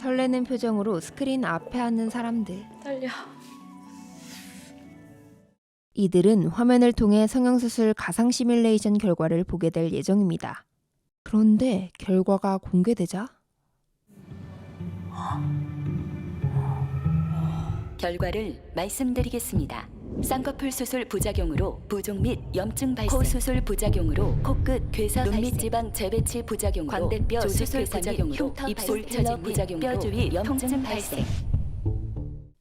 설레는 표정으로 스크린 앞에 앉는 사람들. 떨려. 이들은 화면을 통해 성형수술 가상 시뮬레이션 결과를 보게 될 예정입니다. 그런데 결과가 공개되자 결과를 말씀드리겠습니다. 쌍꺼풀 수술 부작용으로 부종 및 염증 발생, 코 수술 부작용으로 코끝 괴사, 눈밑 지방 재배치 부작용으로 광대뼈 수술 부작용으로 입술 처진 부작용으로 뼈 주위 염증 발생.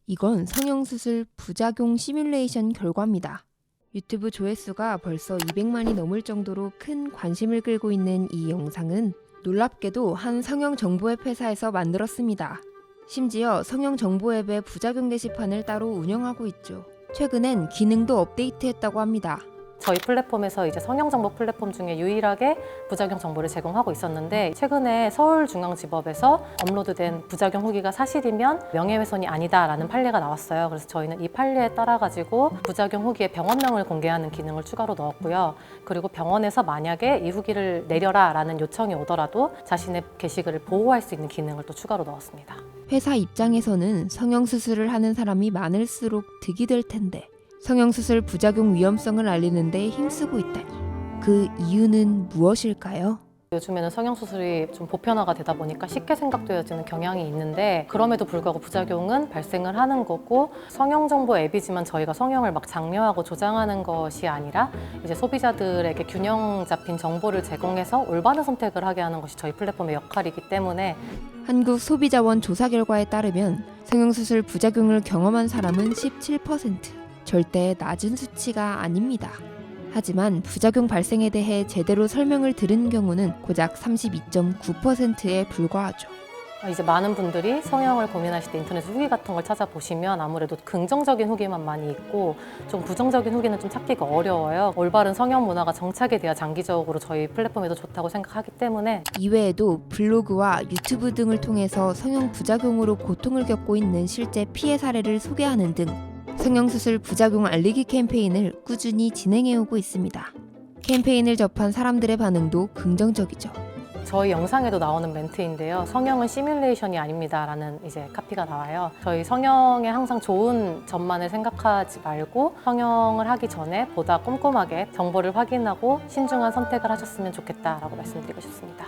이건 성형수술 부작용 시뮬레이션 결과입니다. 유튜브 조회수가 벌써 200만이 넘을 정도로 큰 관심을 끌고 있는 이 영상은 놀랍게도 한 성형 정보 앱 회사에서 만들었습니다. 심지어 성형 정보 앱의 부작용 게시판을 따로 운영하고 있죠. 최근엔 기능도 업데이트했다고 합니다. 저희 플랫폼에서 이제 성형 정보 플랫폼 중에 유일하게 부작용 정보를 제공하고 있었는데 최근에 서울중앙지법에서 업로드된 부작용 후기가 사실이면 명예훼손이 아니다라는 판례가 나왔어요. 그래서 저희는 이 판례에 따라 가지고 부작용 후기에 병원명을 공개하는 기능을 추가로 넣었고요. 그리고 병원에서 만약에 이 후기를 내려라라는 요청이 오더라도 자신의 게시글을 보호할 수 있는 기능을 또 추가로 넣었습니다. 회사 입장에서는 성형 수술을 하는 사람이 많을수록 득이 될 텐데 성형수술 부작용 위험성을 알리는데 힘쓰고 있다니 그 이유는 무엇일까요? 요즘에는 성형수술이 좀 보편화가 되다 보니까 쉽게 생각되어지는 경향이 있는데 그럼에도 불구하고 부작용은 발생을 하는 거고 성형정보 앱이지만 저희가 성형을 막 장려하고 조장하는 것이 아니라 이제 소비자들에게 균형 잡힌 정보를 제공해서 올바른 선택을 하게 하는 것이 저희 플랫폼의 역할이기 때문에 한국 소비자원 조사 결과에 따르면 성형수술 부작용을 경험한 사람은 17%. 절대 낮은 수치가 아닙니다. 하지만 부작용 발생에 대해 제대로 설명을 들은 경우는 고작 32.9%에 불과하죠. 이제 많은 분들이 성형을 고민하실 때 인터넷 후기 같은 걸 찾아보시면 아무래도 긍정적인 후기만 많이 있고 좀 부정적인 후기는 좀 찾기가 어려워요. 올바른 성형 문화가 정착이 돼야 장기적으로 저희 플랫폼에도 좋다고 생각하기 때문에 이외에도 블로그와 유튜브 등을 통해서 성형 부작용으로 고통을 겪고 있는 실제 피해 사례를 소개하는 등 성형수술 부작용 알리기 캠페인을 꾸준히 진행해오고 있습니다. 캠페인을 접한 사람들의 반응도 긍정적이죠. 저희 영상에도 나오는 멘트인데요. 성형은 시뮬레이션이 아닙니다라는 이제 카피가 나와요. 저희 성형에 항상 좋은 점만을 생각하지 말고 성형을 하기 전에 보다 꼼꼼하게 정보를 확인하고 신중한 선택을 하셨으면 좋겠다라고 말씀드리고 싶습니다.